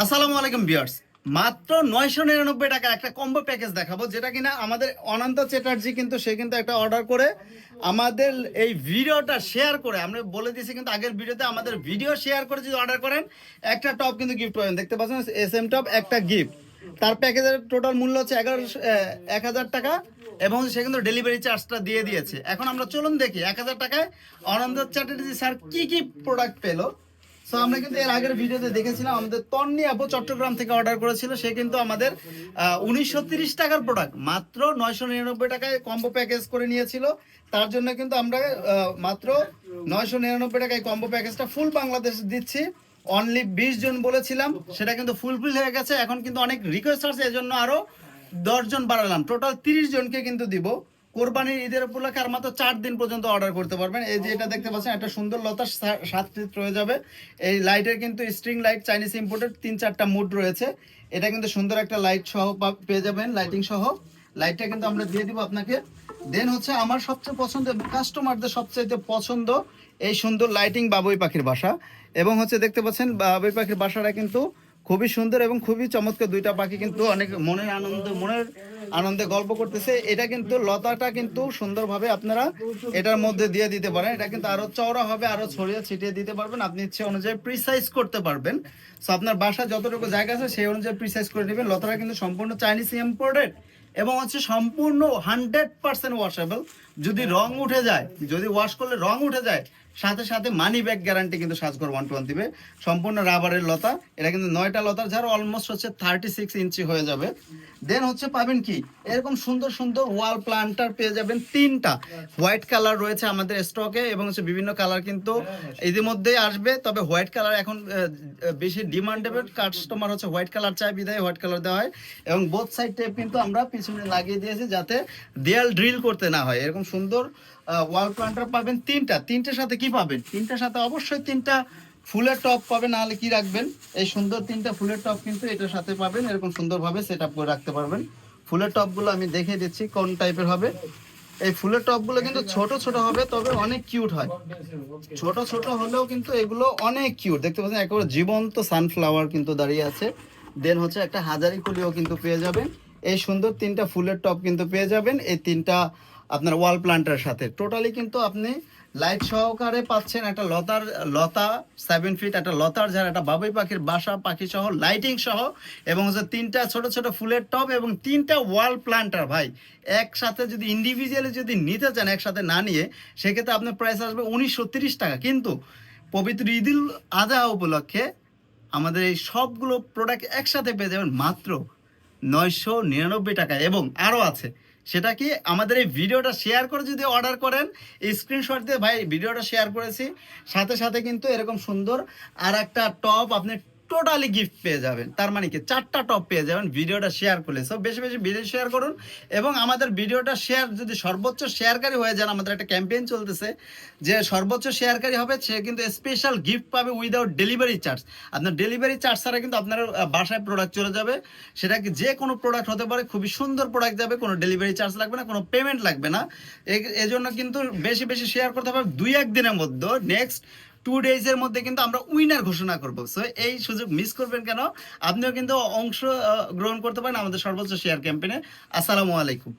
আসসালামু আলাইকুম বিয়ার্স মাত্র নয়শো নিরানব্বই টাকা একটা কম্বো প্যাকেজ দেখাবো, যেটা কিনা আমাদের অনন্ত চ্যাটার্জি কিন্তু সে কিন্তু একটা অর্ডার করে আমাদের এই ভিডিওটা শেয়ার করে, আমরা বলে দিয়েছি কিন্তু আগের ভিডিওতে আমাদের ভিডিও শেয়ার করে যদি অর্ডার করেন, একটা টপ কিন্তু গিফট পাবেন। দেখতে পাচ্ছেন এস এম টপ একটা গিফট তার প্যাকেজের টোটাল মূল্য হচ্ছে এগারোশো এক হাজার টাকা এবং সে কিন্তু ডেলিভারি চার্জটা দিয়ে দিয়েছে। এখন আমরা চলুন দেখি, এক হাজার টাকায় অনন্ত চ্যাটার্জি স্যার কি কি প্রোডাক্ট পেল? সো আমরা কিন্তু এর আগের ভিডিওতে দেখেছিলাম, আমাদের তন্নি আপু চট্টগ্রাম থেকে অর্ডার করেছিল। সে কিন্তু আমাদের উনিশশো তিরিশ টাকার প্রোডাক্ট মাত্র নয়শো নিরানব্বই টাকায় কম্বো প্যাকেজ করে নিয়েছিল। তার জন্য কিন্তু আমরা মাত্র নয়শো নিরানব্বই টাকায় কম্বো প্যাকেজটা ফুল বাংলাদেশ দিচ্ছি। অনলি বিশ জন বলেছিলাম, সেটা কিন্তু ফুলফিল হয়ে গেছে। এখন কিন্তু অনেক রিকোয়েস্ট আসছে এজন্য আরও দশ জন বাড়ালাম। টোটাল তিরিশ জনকে কিন্তু দিব। কোরবানির ঈদের উপলক্ষে আর মাত্র চার দিন পর্যন্ত অর্ডার করতে পারবেন। এই যে এটা দেখতে পাচ্ছেন, একটা সুন্দর লতা সা- সাত ফিট রয়ে যাবে। এই লাইটের কিন্তু স্ট্রিং লাইট চাইনিজ ইম্পোর্টেড তিন চারটা মুড রয়েছে। এটা কিন্তু সুন্দর একটা লাইট সহ পেয়ে যাবেন লাইটিং সহ। লাইটটা কিন্তু আমরা দিয়ে দিব আপনাকে। দেন হচ্ছে আমার সবচেয়ে পছন্দ কাস্টমারদের সবচেয়ে পছন্দ এই সুন্দর লাইটিং বাবুই পাখির বাসা। এবং হচ্ছে দেখতে পাচ্ছেন, বাবুই পাখির বাসাটা কিন্তু খুবই সুন্দর এবং খুবই চমৎকার দুইটা পাখি কিন্তু অনেক মনের আনন্দ, মনের আনন্দে গল্প করতেছে। এটা কিন্তু লতাটা কিন্তু সুন্দরভাবে আপনারা এটার মধ্যে দিয়ে দিতে পারেন। এটা কিন্তু আরও চওড়া হবে, আরও ছড়িয়ে ছিটিয়ে দিতে পারবেন। আপনি ইচ্ছে অনুযায়ী প্রিসাইজ করতে পারবেন। সো আপনার বাসা যতটুকু জায়গা আছে, সেই অনুযায়ী প্রিসাইজ করে নেবেন। লতাটা কিন্তু সম্পূর্ণ চাইনিজ ইম্পোর্টেড এবং হচ্ছে সম্পূর্ণ হান্ড্রেড পার্সেন্ট ওয়াশেবল যদি রং উঠে যায়, যদি ওয়াশ করলে রং উঠে যায় সাথে সাথে মানি ব্যাগ গ্যারান্টি কিন্তু সাজগর ওয়ান টোয়ান দিবে। সম্পূর্ণ রাবারের লতা। এটা কিন্তু নয়টা লতার যার অলমোস্ট হচ্ছে থার্টি সিক্স ইঞ্চি হয়ে যাবে। দেন হচ্ছে পাবেন কি? এরকম সুন্দর সুন্দর ওয়াল প্লান্টার পেয়ে যাবেন তিনটা। হোয়াইট কালার রয়েছে আমাদের স্টকে এবং হচ্ছে বিভিন্ন কালার কিন্তু ইতিমধ্যেই আসবে। তবে হোয়াইট কালার এখন বেশি ডিমান্ডেবল কাস্টমার হচ্ছে হোয়াইট কালার চাই বিদায় হোয়াইট কালার দেওয়া হয়। এবং বোথ সাইড টেপ কিন্তু আমরা পিছনে লাগিয়ে দিয়েছি যাতে দেয়াল ড্রিল করতে না হয়। এরকম সুন্দর ওয়াল প্লান্টার পাবেন তিনটা। তিনটার সাথে কি পাবেন? তিনটার সাথে অবশ্যই তিনটা ফুলের টপ পাবেন নাহলে কি রাখবেন? এই সুন্দর তিনটা ফুলের টপ কিন্তু এটার সাথে পাবেন, এরকম সুন্দরভাবে সেট আপ করে রাখতে পারবেন। ফুলের টপগুলো আমি দেখিয়ে দিচ্ছি কোন টাইপের হবে। এই ফুলের টপগুলো কিন্তু ছোট ছোট হবে, তবে অনেক কিউট হয়। ছোট ছোট হলেও কিন্তু এগুলো অনেক কিউট দেখতে পাচ্ছেন, একেবারে জীবন্ত সানফ্লাওয়ার কিন্তু দাঁড়িয়ে আছে। দেন হচ্ছে একটা হাজারি কলিও কিন্তু পেয়ে যাবেন। এই সুন্দর তিনটা ফুলের টপ কিন্তু পেয়ে যাবেন। এই তিনটা আপনার ওয়াল প্লান্টের সাথে। টোটালি কিন্তু আপনি লাইট সহকারে পাচ্ছেন একটা লতার, লতা সেভেন ফিট একটা লতার ঝাড় একটা বাবুই পাখির বাসা, পাখি সহ লাইটিং সহ, এবং হচ্ছে তিনটা ছোট ছোট ফুলের টব এবং তিনটা ওয়াল প্লান্টার ভাই। একসাথে যদি ইন্ডিভিজুয়ালি যদি নিতে চান, একসাথে না নিয়ে, সেক্ষেত্রে আপনার প্রাইস আসবে উনিশশো তিরিশ টাকা। কিন্তু পবিত্র ঈদুল আজহা উপলক্ষে আমাদের এই সবগুলো প্রোডাক্ট একসাথে পেয়ে যাবেন মাত্র নয়শো নিরানব্বই টাকা। এবং আরও আছে সেটা কি আমাদের এই ভিডিওটা শেয়ার করে যদি অর্ডার করেন স্ক্রিনশট দিয়ে ভাই, ভিডিওটা শেয়ার করেছি। সাথে সাথে কিন্তু এরকম সুন্দর আর একটা টপ আপনি টোটালি গিফট পেয়ে যাবেন। তার মানে কি? চারটা টপ পেয়ে যাবেন, ভিডিওটা শেয়ার করলে। সব বেশি বেশি ভিডিও শেয়ার করুন এবং আমাদের ভিডিওটা শেয়ার যদি সর্বোচ্চ শেয়ারকারী হয়ে যান, আমাদের একটা ক্যাম্পেইন চলতেছে, যে সর্বোচ্চ শেয়ারকারী হবে, সে কিন্তু স্পেশাল গিফট পাবে উইদাউট ডেলিভারি চার্জ আপনার ডেলিভারি চার্জ ছাড়া কিন্তু আপনার বাসায় প্রোডাক্ট চলে যাবে। সেটা কি যে কোনো প্রোডাক্ট হতে পারে, খুবই সুন্দর প্রোডাক্ট যাবে, কোনো ডেলিভারি চার্জ লাগবে না, কোনো পেমেন্ট লাগবে না। এ- এজন্য কিন্তু বেশি বেশি শেয়ার করতে হবে। দুই এক দিনের মধ্যে নেক্সট টু ডেজ এর মধ্যে কিন্তু আমরা উইনার ঘোষণা করব। সো এই সুযোগ মিস করবেন কেন? আপনিও কিন্তু অংশ গ্রহণ করতে পারেন আমাদের সর্বোচ্চ শেয়ার ক্যাম্পেইনে আসসালামু আলাইকুম।